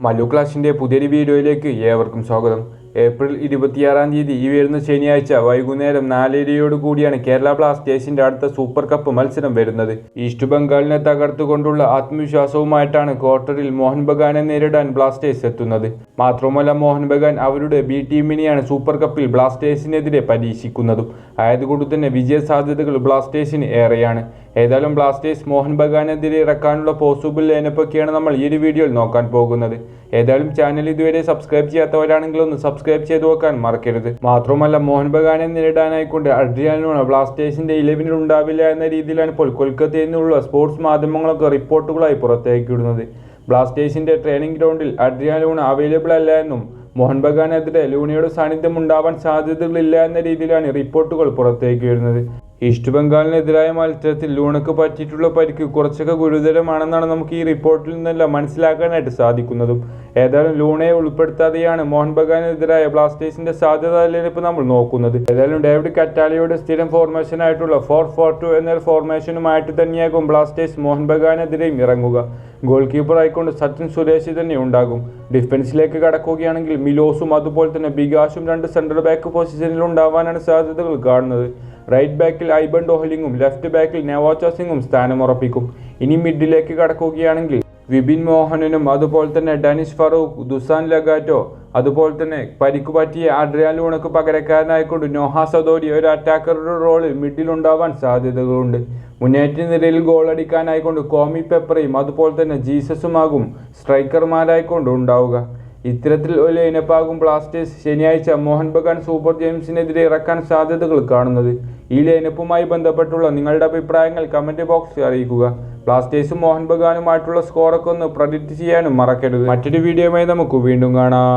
മല്ലു ക്ലാസിന്റെ പുതിയൊരു വീഡിയോയിലേക്ക് ഏവർക്കും സ്വാഗതം. ഏപ്രിൽ ഇരുപത്തിയാറാം തീയതി ഈ വരുന്ന ശനിയാഴ്ച വൈകുന്നേരം നാലരയോട് കൂടിയാണ് കേരള ബ്ലാസ്റ്റേഴ്സിന്റെ അടുത്ത സൂപ്പർ കപ്പ് മത്സരം വരുന്നത്. ഈസ്റ്റ് ബംഗാളിനെ തകർത്തുകൊണ്ടുള്ള ആത്മവിശ്വാസവുമായിട്ടാണ് ക്വാർട്ടറിൽ മോഹൻ ബഗാനെ നേരിടാൻ ബ്ലാസ്റ്റേഴ്സ് എത്തുന്നത്. മാത്രമല്ല മോഹൻ ബഗാൻ അവരുടെ ബി ടീമിനെയാണ് സൂപ്പർ കപ്പിൽ ബ്ലാസ്റ്റേഴ്സിനെതിരെ പരീക്ഷിക്കുന്നതും. ആയതുകൊണ്ട് തന്നെ വിജയ സാധ്യതകൾ ബ്ലാസ്റ്റേഴ്സിന് ഏറെയാണ്. ഏതായാലും ബ്ലാസ്റ്റേഴ്സ് മോഹൻ ബഗാനെതിരെ ഇറക്കാനുള്ള പോസിബിൾ ലൈനപ്പൊക്കെയാണ് നമ്മൾ ഈ ഒരു വീഡിയോയിൽ നോക്കാൻ പോകുന്നത്. ഏതായാലും ചാനൽ ഇതുവരെ സബ്സ്ക്രൈബ് ചെയ്യാത്തവരാണെങ്കിൽ ഒന്ന് സബ്സ്ക്രൈബ് ചെയ്ത് വെക്കാൻ മറക്കരുത്. മാത്രമല്ല മോഹൻ ബഗാനെ നേരിടാനായിക്കൊണ്ട് അഡ്രിയാനോണ ബ്ലാസ്റ്റേഴ്സിന്റെ ഇലവനിൽ ഉണ്ടാവില്ല എന്ന രീതിയിലാണ് ഇപ്പോൾ കൊൽക്കത്തയിൽ നിന്നുള്ള സ്പോർട്സ് മാധ്യമങ്ങളൊക്കെ റിപ്പോർട്ടുകളായി പുറത്തേക്ക് വിടുന്നത് ബ്ലാസ്റ്റേഴ്സിന്റെ ട്രെയിനിങ് ഗ്രൗണ്ടിൽ അഡ്രിയാനോണ അവൈലബിൾ അല്ല എന്നും മോഹൻ ബഗാനെതിരെ ലൂണിയുടെ സാന്നിധ്യം ഉണ്ടാവാൻ സാധ്യതകളില്ല എന്ന രീതിയിലാണ് റിപ്പോർട്ടുകൾ പുറത്തേക്ക് വരുന്നത്. ഈസ്റ്റ് ബംഗാളിനെതിരായ മത്സരത്തിൽ ലൂണക്ക് പറ്റിയിട്ടുള്ള പരിക്ക് കുറച്ചൊക്കെ ഗുരുതരമാണെന്നാണ് നമുക്ക് ഈ റിപ്പോർട്ടിൽ നിന്നെല്ലാം മനസ്സിലാക്കാനായിട്ട് സാധിക്കുന്നതും. ഏതായാലും ലൂണയെ ഉൾപ്പെടുത്താതെയാണ് മോഹൻ ബഗാനെതിരായ ബ്ലാസ്റ്റേഴ്സിന്റെ സാധ്യത ഇപ്പോൾ നമ്മൾ നോക്കുന്നത്. ഏതായാലും ഡേവിഡ് കറ്റാലിയുടെ സ്ഥിരം ഫോർമേഷൻ ആയിട്ടുള്ള ഫോർ ഫോർ ടു എന്ന ഫോർമേഷനുമായിട്ട് തന്നെയാകും ബ്ലാസ്റ്റേഴ്സ് മോഹൻ ബഗാനെതിരെയും ഇറങ്ങുക. ഗോൾ കീപ്പർ ആയിക്കൊണ്ട് സച്ചിൻ സുരേഷ് തന്നെ ഉണ്ടാകും. ഡിഫൻസിലേക്ക് കടക്കുകയാണെങ്കിൽ മിലോസും അതുപോലെ തന്നെ ബികാഷും രണ്ട് സെൻട്രൽ ബാക്ക് പൊസിഷനിൽ ഉണ്ടാവാനാണ് സാധ്യതകൾ കാണുന്നത്. റൈറ്റ് ബാക്കിൽ ഐബൺ ഡോഹലിംഗും ലെഫ്റ്റ് ബാക്കിൽ നവാച്ച സിംഗും സ്ഥാനമുറപ്പിക്കും ഇനി മിഡിലേക്ക് കടക്കുകയാണെങ്കിൽ വിപിൻ മോഹനനും അതുപോലെ തന്നെ ഡനിഷ് ഫറൂഖ് ദുസാൻ ലഗാറ്റോ അതുപോലെ തന്നെ പരിക്കു പറ്റിയ അഡ്രിയാൻ ലൂണക്ക് പകരക്കാരനായിക്കൊണ്ട് നോഹ സദോരി ഒരു അറ്റാക്കറുടെ റോളിൽ മിഡിലുണ്ടാവാൻ സാധ്യതകളുണ്ട്. മുന്നേറ്റ നിരയിൽ ഗോൾ അടിക്കാനായിക്കൊണ്ട് കോമി പെപ്പറയും അതുപോലെ തന്നെ ജീസസുമാകും സ്ട്രൈക്കർമാരായിക്കൊണ്ട് ഉണ്ടാവുക. ഇത്തരത്തിൽ ഒരു ലൈനപ്പാകും ബ്ലാസ്റ്റേഴ്സ് ശനിയാഴ്ച മോഹൻ ബഗാൻ സൂപ്പർ ജെയിംസിനെതിരെ ഇറക്കാൻ സാധ്യതകൾ കാണുന്നത്. ഈ ലൈനപ്പുമായി ബന്ധപ്പെട്ടുള്ള നിങ്ങളുടെ അഭിപ്രായങ്ങൾ കമന്റ് ബോക്സിൽ അറിയിക്കുക. ബ്ലാസ്റ്റേഴ്സും മോഹൻ ബഗാനുമായിട്ടുള്ള സ്കോറൊക്കെ ഒന്ന് പ്രഡിക്റ്റ് ചെയ്യാനും മറക്കരുത്. മറ്റൊരു വീഡിയോയുമായി നമുക്ക് വീണ്ടും കാണാം.